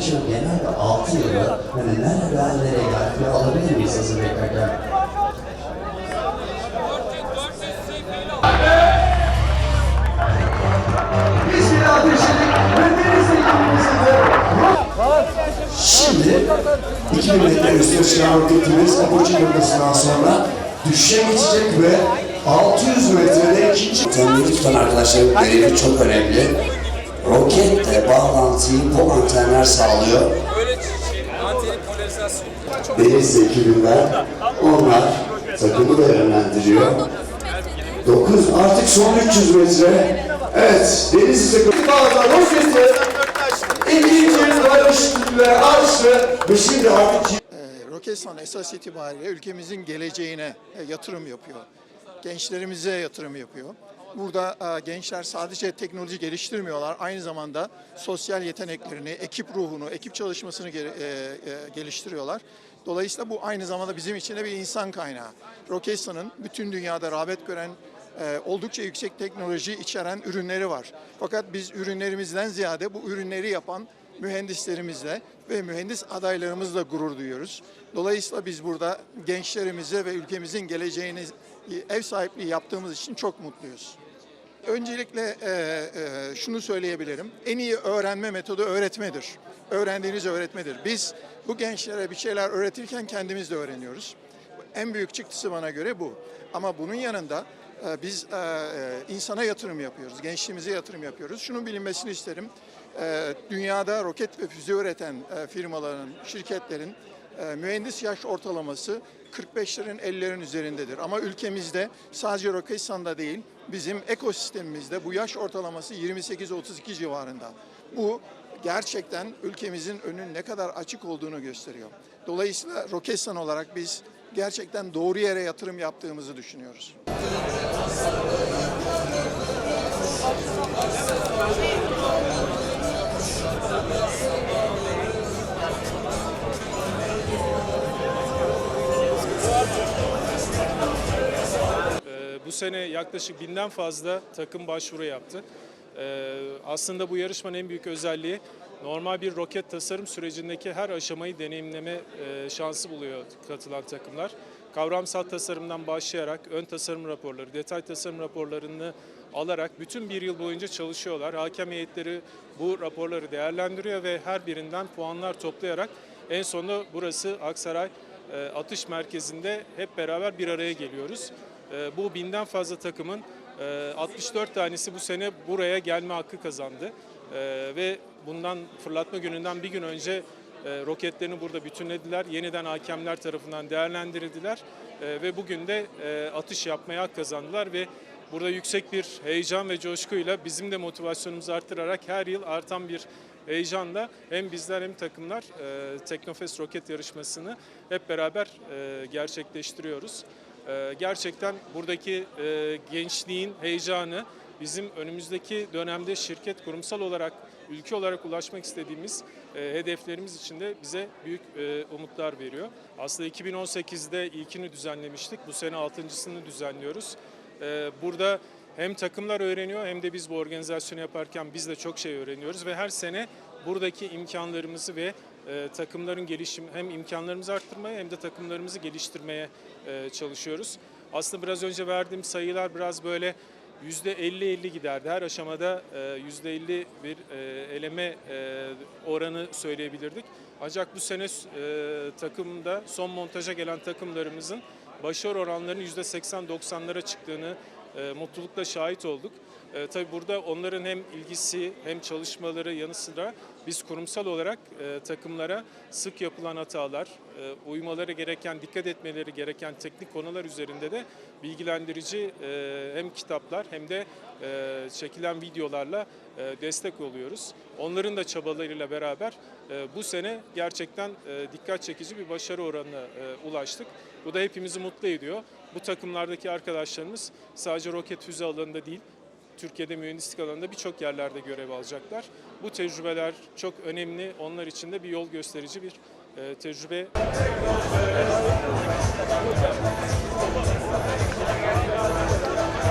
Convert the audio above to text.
Şimdi genelde 6 yılı hani nereden nereye geldi alabilir miyiz hızı beklerken? Şimdi 2000 metre üstüne çıkan roketimiz Apoçi yıldızından sonra düşüşe geçecek ve 600 metrede ikinci... Tanrı tutan arkadaşlarım görevi çok önemli. Roketle bağlantıyı bu antenler sağlıyor. Deniz ekibinden onlar takımı da yönlendiriyor. 9 artık son 300 metre. Evet Deniz takımı bağda roketi ikinci barış ve açtı ve şimdi artık Roketsan esas itibariyle ülkemizin geleceğine e, yatırım yapıyor. Gençlerimize yatırım yapıyor. Burada e, gençler sadece teknoloji geliştirmiyorlar, aynı zamanda sosyal yeteneklerini, ekip ruhunu, ekip çalışmasını e, geliştiriyorlar. Dolayısıyla bu aynı zamanda bizim için de bir insan kaynağı. Roketsan'ın bütün dünyada rağbet gören oldukça yüksek teknoloji içeren ürünleri var. Fakat biz ürünlerimizden ziyade bu ürünleri yapan mühendislerimizle ve mühendis adaylarımızla gurur duyuyoruz. Dolayısıyla biz burada gençlerimize ve ülkemizin geleceğine ev sahipliği yaptığımız için çok mutluyuz. Öncelikle e, e, şunu söyleyebilirim. En iyi öğrenme metodu öğretmedir. Öğrendiğiniz öğretmedir. Biz bu gençlere bir şeyler öğretirken kendimiz de öğreniyoruz. En büyük çıktısı bana göre bu. Ama bunun yanında biz e, e, insana yatırım yapıyoruz, gençliğimize yatırım yapıyoruz. Şunun bilinmesini isterim. E, Dünyada roket ve füze üreten e, firmaların, şirketlerin mühendis yaş ortalaması 45'lerin 50'lerin üzerindedir. Ama ülkemizde sadece Roketsan'da değil, bizim ekosistemimizde bu yaş ortalaması 28-32 civarında. Bu gerçekten ülkemizin önünün ne kadar açık olduğunu gösteriyor. Dolayısıyla Roketsan olarak biz gerçekten doğru yere yatırım yaptığımızı düşünüyoruz. Ee, Bu sene yaklaşık binden fazla takım başvuru yaptı. Ee, Aslında bu yarışmanın en büyük özelliği normal bir roket tasarım sürecindeki her aşamayı deneyimleme e, şansı buluyor katılan takımlar. Kavramsal tasarımdan başlayarak ön tasarım raporları, detay tasarım raporlarını alarak bütün bir yıl boyunca çalışıyorlar. Hakem heyetleri bu raporları değerlendiriyor ve her birinden puanlar toplayarak en sonunda burası Aksaray e, atış merkezinde hep beraber bir araya geliyoruz. E, Bu binden fazla takımın e, 64 tanesi bu sene buraya gelme hakkı kazandı. E, Ve bundan fırlatma gününden bir gün önce e, roketlerini burada bütünlediler. Yeniden hakemler tarafından değerlendirildiler. E, Ve bugün de e, atış yapmaya hak kazandılar ve Burada yüksek bir heyecan ve coşkuyla bizim de motivasyonumuzu arttırarak her yıl artan bir heyecanla hem bizler hem takımlar e, Teknofest roket yarışmasını hep beraber e, gerçekleştiriyoruz. E, gerçekten buradaki e, gençliğin heyecanı bizim önümüzdeki dönemde şirket kurumsal olarak, ülke olarak ulaşmak istediğimiz e, hedeflerimiz için de bize büyük e, umutlar veriyor. Aslında 2018'de ilkini düzenlemiştik. Bu sene altıncısını düzenliyoruz. Ee, Burada hem takımlar öğreniyor hem de biz bu organizasyonu yaparken biz de çok şey öğreniyoruz ve her sene buradaki imkanlarımızı ve e, takımların gelişim hem imkanlarımızı arttırmaya hem de takımlarımızı geliştirmeye e, çalışıyoruz. Aslında biraz önce verdiğim sayılar biraz böyle %50-50 giderdi. Her aşamada e, %50 bir e, eleme e, oranı söyleyebilirdik. Ancak bu sene e, takımda son montaja gelen takımlarımızın başarı oranlarının %80-90'lara çıktığını e, mutlulukla şahit olduk. E, tabii burada onların hem ilgisi hem çalışmaları yanı sıra biz kurumsal olarak e, takımlara sık yapılan hatalar, e, uymaları gereken, dikkat etmeleri gereken teknik konular üzerinde de bilgilendirici e, hem kitaplar hem de e, çekilen videolarla e, destek oluyoruz. Onların da çabalarıyla beraber e, bu sene gerçekten e, dikkat çekici bir başarı oranına e, ulaştık. Bu da hepimizi mutlu ediyor. Bu takımlardaki arkadaşlarımız sadece roket füze alanında değil, Türkiye'de mühendislik alanında birçok yerlerde görev alacaklar. Bu tecrübeler çok önemli. Onlar için de bir yol gösterici bir e, tecrübe.